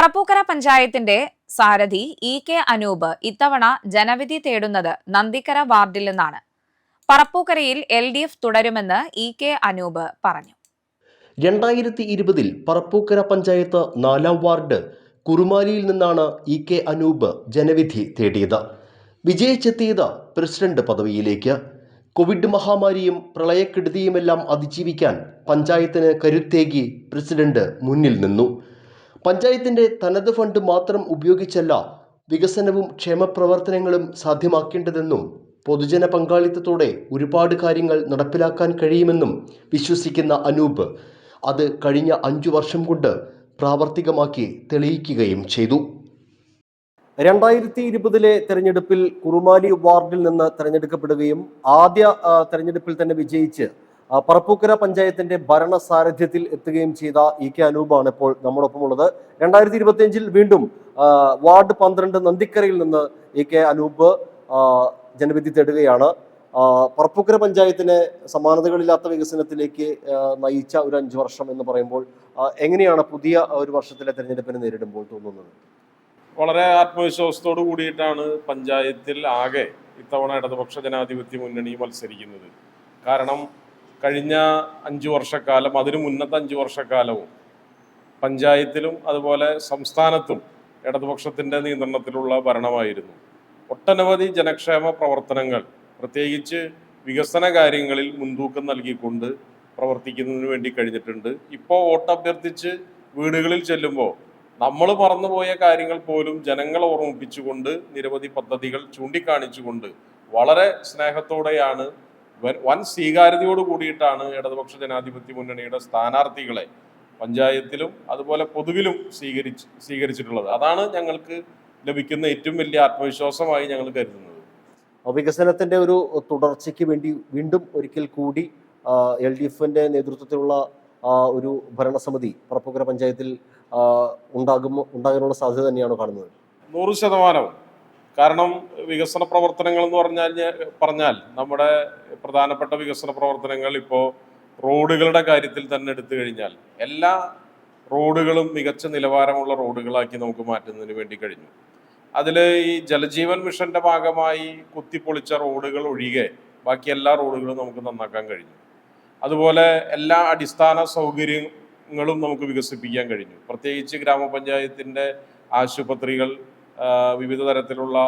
പറപ്പൂക്കര പഞ്ചായത്തിന്റെ സാരഥി E K Anoop ഇത്തവണ ജനവിധി തേടുന്നത് നന്ദിക്കര വാർഡിൽ നിന്നാണ്. പറപ്പൂക്കരയിൽ എൽ ഡി എഫ് തുടരുമെന്ന് ഇ കെ അനൂപ് പറഞ്ഞു. രണ്ടായിരത്തി ഇരുപതിൽ പറപ്പൂക്കര പഞ്ചായത്ത് നാലാം വാർഡ് കുറുമാലിയിൽ നിന്നാണ് ഇ കെ അനൂപ് ജനവിധി തേടിയത്. വിജയിച്ചെത്തിയത് പ്രസിഡന്റ് പദവിയിലേക്ക്. കോവിഡ് മഹാമാരിയും പ്രളയക്കെടുതിയുമെല്ലാം അതിജീവിക്കാൻ പഞ്ചായത്തിന് കരുത്തേകി പ്രസിഡന്റ് മുന്നിൽ നിന്നു. പഞ്ചായത്തിന്റെ തനത് ഫണ്ട് മാത്രം ഉപയോഗിച്ചല്ല വികസനവും ക്ഷേമപ്രവർത്തനങ്ങളും സാധ്യമാക്കേണ്ടതെന്നും പൊതുജന പങ്കാളിത്തത്തോടെ ഒരുപാട് കാര്യങ്ങൾ നടപ്പിലാക്കാൻ കഴിയുമെന്നും വിശ്വസിക്കുന്ന അനൂപ് അത് കഴിഞ്ഞ അഞ്ചു വർഷം കൊണ്ട് പ്രാവർത്തികമാക്കി തെളിയിക്കുകയും ചെയ്തു. രണ്ടായിരത്തി ഇരുപതിലെ തെരഞ്ഞെടുപ്പിൽ കുറുമാലി വാർഡിൽ നിന്ന് തെരഞ്ഞെടുക്കപ്പെടുകയും ആദ്യ തെരഞ്ഞെടുപ്പിൽ തന്നെ വിജയിച്ച് പറപ്പൂക്കര പഞ്ചായത്തിന്റെ ഭരണ സാരഥ്യത്തിൽ എത്തുകയും ചെയ്ത ഇ കെ അനൂപാണ് ഇപ്പോൾ നമ്മോടൊപ്പം ഉള്ളത് രണ്ടായിരത്തി ഇരുപത്തിയഞ്ചിൽ വീണ്ടും വാർഡ് പന്ത്രണ്ട് നന്ദിക്കരയിൽ നിന്ന് ഇ കെ അനൂപ് ജനവിധി തേടുകയാണ്. പറപ്പൂക്കര പഞ്ചായത്തിനെ സമാനതകളില്ലാത്ത വികസനത്തിലേക്ക് നയിച്ച ഒരു അഞ്ചു വർഷം എന്ന് പറയുമ്പോൾ എങ്ങനെയാണ് പുതിയ ഒരു വർഷത്തിലെ തെരഞ്ഞെടുപ്പിനെ നേരിടുമ്പോൾ തോന്നുന്നത്? വളരെ ആത്മവിശ്വാസത്തോടു കൂടിയിട്ടാണ് പഞ്ചായത്തിൽ ആകെ ഇത്തവണ ഇടതുപക്ഷ ജനാധിപത്യ മുന്നണി മത്സരിക്കുന്നത്. കാരണം കഴിഞ്ഞ അഞ്ച് വർഷക്കാലം അതിനു മുന്നത്തെ അഞ്ച് വർഷക്കാലവും പഞ്ചായത്തിലും അതുപോലെ സംസ്ഥാനത്തും ഇടതുപക്ഷത്തിന്റെ നിയന്ത്രണത്തിലുള്ള ഭരണമായിരുന്നു. ഒട്ടനവധി ജനക്ഷേമ പ്രവർത്തനങ്ങൾ പ്രത്യേകിച്ച് വികസന കാര്യങ്ങളിൽ മുൻതൂക്കം നൽകിക്കൊണ്ട് പ്രവർത്തിക്കുന്നതിന് വേണ്ടി കഴിഞ്ഞിട്ടുണ്ട്. ഇപ്പോൾ വോട്ട് അഭ്യർത്ഥിച്ച് വീടുകളിൽ ചെല്ലുമ്പോൾ നമ്മൾ മറന്നുപോയ കാര്യങ്ങൾ പോലും ജനങ്ങളെ ഓർമ്മിപ്പിച്ചുകൊണ്ട് നിരവധി പദ്ധതികൾ ചൂണ്ടിക്കാണിച്ചുകൊണ്ട് വളരെ സ്നേഹത്തോടെയാണ് വൻ- വൻ സ്വീകാര്യതയോട് കൂടിയിട്ടാണ് ഇടതുപക്ഷ ജനാധിപത്യ മുന്നണിയുടെ സ്ഥാനാർത്ഥികളെ പഞ്ചായത്തിലും അതുപോലെ പൊതുവിലും സ്വീകരിച്ച് സ്വീകരിച്ചിട്ടുള്ളത്. അതാണ് ഞങ്ങൾക്ക് ലഭിക്കുന്ന ഏറ്റവും വലിയ ആത്മവിശ്വാസമായി ഞങ്ങൾ കരുതുന്നത്. വികസനത്തിന്റെ ഒരു തുടർച്ചയ്ക്ക് വേണ്ടി വീണ്ടും ഒരിക്കൽ കൂടി എൽ ഡി എഫിന്റെ നേതൃത്വത്തിലുള്ള ഒരു ഭരണസമിതി പറപ്പുക്കര പഞ്ചായത്തിൽ ഉണ്ടാകുമോ ഉണ്ടാകാനുള്ള സാധ്യത തന്നെയാണ് കാണുന്നത്? നൂറ് ശതമാനവും. കാരണം വികസന പ്രവർത്തനങ്ങൾ എന്ന് പറഞ്ഞാൽ പറഞ്ഞാൽ നമ്മുടെ പ്രധാനപ്പെട്ട വികസന പ്രവർത്തനങ്ങൾ ഇപ്പോൾ റോഡുകളുടെ കാര്യത്തിൽ തന്നെ എടുത്തു കഴിഞ്ഞാൽ എല്ലാ റോഡുകളും മികച്ച നിലവാരമുള്ള റോഡുകളാക്കി നമുക്ക് മാറ്റുന്നതിന് വേണ്ടി കഴിഞ്ഞു. അതിൽ ഈ ജലജീവൻ മിഷന്റെ ഭാഗമായി കുത്തിപ്പൊളിച്ച റോഡുകൾ ഒഴികെ ബാക്കി എല്ലാ റോഡുകളും നമുക്ക് നന്നാക്കാൻ കഴിഞ്ഞു. അതുപോലെ എല്ലാ അടിസ്ഥാന സൗകര്യങ്ങളും നമുക്ക് വികസിപ്പിക്കാൻ കഴിഞ്ഞു. പ്രത്യേകിച്ച് ഗ്രാമപഞ്ചായത്തിന്റെ ആശുപത്രികൾ വിവിധ തരത്തിലുള്ള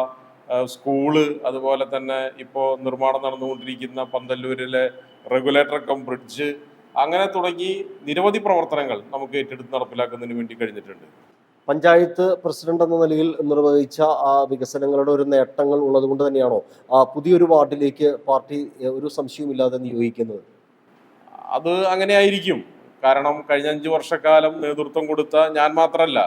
സ്കൂൾ അതുപോലെ തന്നെ ഇപ്പോൾ നിർമ്മാണം നടന്നുകൊണ്ടിരിക്കുന്ന പന്തല്ലൂരിലെ റെഗുലേറ്റർ കം ബ്രിഡ്ജ് അങ്ങനെ തുടങ്ങി നിരവധി പ്രവർത്തനങ്ങൾ നമുക്ക് ഏറ്റെടുത്ത് നടപ്പിലാക്കുന്നതിന് വേണ്ടി കഴിഞ്ഞിട്ടുണ്ട്. പഞ്ചായത്ത് പ്രസിഡന്റ് എന്ന നിലയിൽ നിർവഹിച്ച ആ വികസനങ്ങളുടെ ഒരു നേട്ടങ്ങൾ ഉള്ളത് കൊണ്ട് തന്നെയാണോ ആ പുതിയൊരു വാർഡിലേക്ക് പാർട്ടി ഒരു സംശയവുമില്ലാതെ നിയോഗിക്കുന്നത്? അത് അങ്ങനെയായിരിക്കും കാരണം കഴിഞ്ഞ അഞ്ച് വർഷക്കാലം നേതൃത്വം കൊടുത്ത ഞാൻ മാത്രമല്ല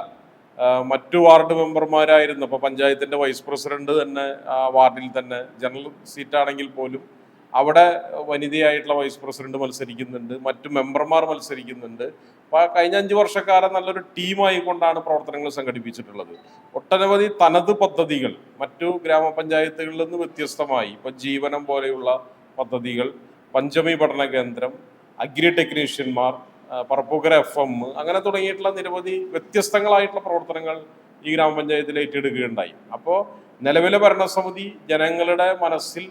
മറ്റു വാർഡ് മെമ്പർമാരായിരുന്നു. ഇപ്പോൾ പഞ്ചായത്തിന്റെ വൈസ് പ്രസിഡന്റ് തന്നെ ആ വാർഡിൽ തന്നെ ജനറൽ സീറ്റാണെങ്കിൽ പോലും അവിടെ വനിതയായിട്ടുള്ള വൈസ് പ്രസിഡന്റ് മത്സരിക്കുന്നുണ്ട് മറ്റു മെമ്പർമാർ മത്സരിക്കുന്നുണ്ട്. അപ്പോൾ കഴിഞ്ഞ അഞ്ച് വർഷക്കാലം നല്ലൊരു ടീമായി കൊണ്ടാണ് പ്രവർത്തനങ്ങൾ സംഘടിപ്പിച്ചിട്ടുള്ളത്. ഒട്ടനവധി തനത് പദ്ധതികൾ മറ്റു ഗ്രാമപഞ്ചായത്തുകളിൽ നിന്ന് വ്യത്യസ്തമായി. ഇപ്പോൾ ജീവനം പോലെയുള്ള പദ്ധതികൾ പഞ്ചമി പഠന കേന്ദ്രം അഗ്രി ടെക്നീഷ്യന്മാർ പറപ്പൂക്കര എഫ് എം അങ്ങനെ തുടങ്ങിയിട്ടുള്ള നിരവധി വ്യത്യസ്തങ്ങളായിട്ടുള്ള പ്രവർത്തനങ്ങൾ ഈ ഗ്രാമപഞ്ചായത്തിൽ ഏറ്റെടുക്കുകയുണ്ടായി. അപ്പോൾ നിലവിലെ ഭരണസമിതി ജനങ്ങളുടെ മനസ്സിൽ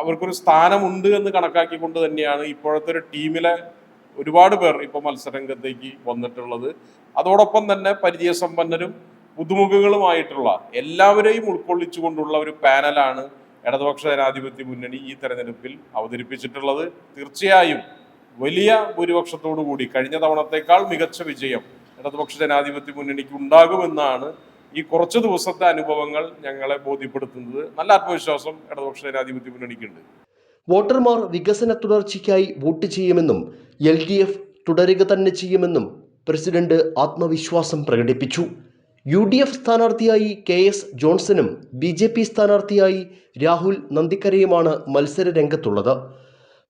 അവർക്കൊരു സ്ഥാനമുണ്ട് എന്ന് കണക്കാക്കിക്കൊണ്ട് തന്നെയാണ് ഇപ്പോഴത്തെ ഒരു ടീമിലെ ഒരുപാട് പേർ ഇപ്പോൾ മത്സരരംഗത്തേക്ക് വന്നിട്ടുള്ളത്. അതോടൊപ്പം തന്നെ പരിചയസമ്പന്നരും പുതുമുഖങ്ങളുമായിട്ടുള്ള എല്ലാവരെയും ഉൾക്കൊള്ളിച്ചുകൊണ്ടുള്ള ഒരു പാനലാണ് ഇടതുപക്ഷ ജനാധിപത്യ മുന്നണി ഈ തെരഞ്ഞെടുപ്പിൽ അവതരിപ്പിച്ചിട്ടുള്ളത്. തീർച്ചയായും വലിയ ഭൂരിപക്ഷത്തോടു കൂടി കഴിഞ്ഞ തവണത്തേക്കാൾ മികച്ച വിജയം ഇടതുപക്ഷ ജനാധിപത്യ മുന്നണിക്ക് ഉണ്ടാകുമെന്നാണ് ഈ കുറച്ച് ദിവസത്തെ അനുഭവങ്ങൾ ഞങ്ങളെ ബോധ്യപ്പെടുത്തുന്നത്. നല്ല ആത്മവിശ്വാസം ഇടതുപക്ഷ ജനാധിപത്യ മുന്നണിക്കുണ്ട്. വോട്ടർമാർ വികസന തുടർച്ചയ്ക്കായി വോട്ട് ചെയ്യുമെന്നും എൽ ഡി എഫ് തുടരുക തന്നെ ചെയ്യുമെന്നും പ്രസിഡന്റ് ആത്മവിശ്വാസം പ്രകടിപ്പിച്ചു. യു ഡി എഫ് സ്ഥാനാർത്ഥിയായി കെ എസ് ജോൺസണും ബി ജെ പി സ്ഥാനാർത്ഥിയായി രാഹുൽ നന്ദിക്കരയുമാണ് മത്സര രംഗത്തുള്ളത്.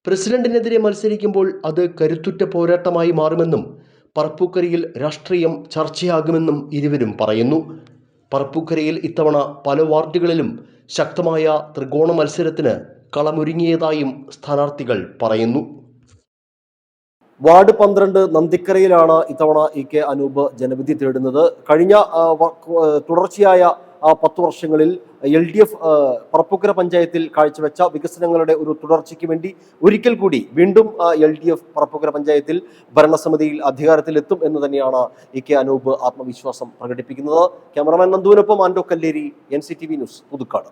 പ്രസിഡന്റിനെതിരെ മത്സരിക്കുമ്പോൾ അത് കരുത്തുറ്റ പോരാട്ടമായി മാറുമെന്നും പറപ്പൂക്കരയിൽ രാഷ്ട്രീയം ചർച്ചയാകുമെന്നും ഇരുവരും പറയുന്നു. പറപ്പൂക്കരയിൽ ഇത്തവണ പല വാർഡുകളിലും ശക്തമായ ത്രികോണ മത്സരത്തിന് കളമൊരുങ്ങിയതായും സ്ഥാനാർത്ഥികൾ പറയുന്നു. വാർഡ് പന്ത്രണ്ട് നന്ദിക്കരയിലാണ് ഇത്തവണ ഇ കെ അനൂപ് ജനവിധി തേടുന്നത്. കഴിഞ്ഞ തുടർച്ചയായ പത്ത് വർഷങ്ങളിൽ എൽ ഡി എഫ് പറപ്പുക്കര പഞ്ചായത്തിൽ കാഴ്ചവെച്ച വികസനങ്ങളുടെ ഒരു തുടർച്ചയ്ക്ക് വേണ്ടി ഒരിക്കൽ കൂടി വീണ്ടും എൽ ഡി എഫ് പറപ്പുക്കര പഞ്ചായത്തിൽ ഭരണസമിതിയിൽ അധികാരത്തിലെത്തും എന്ന് തന്നെയാണ് ഇ കെ അനൂപ് ആത്മവിശ്വാസം പ്രകടിപ്പിക്കുന്നത്. Cameraman നന്ദുവിനൊപ്പം Ando Kalleri N C T V news Puthukkad.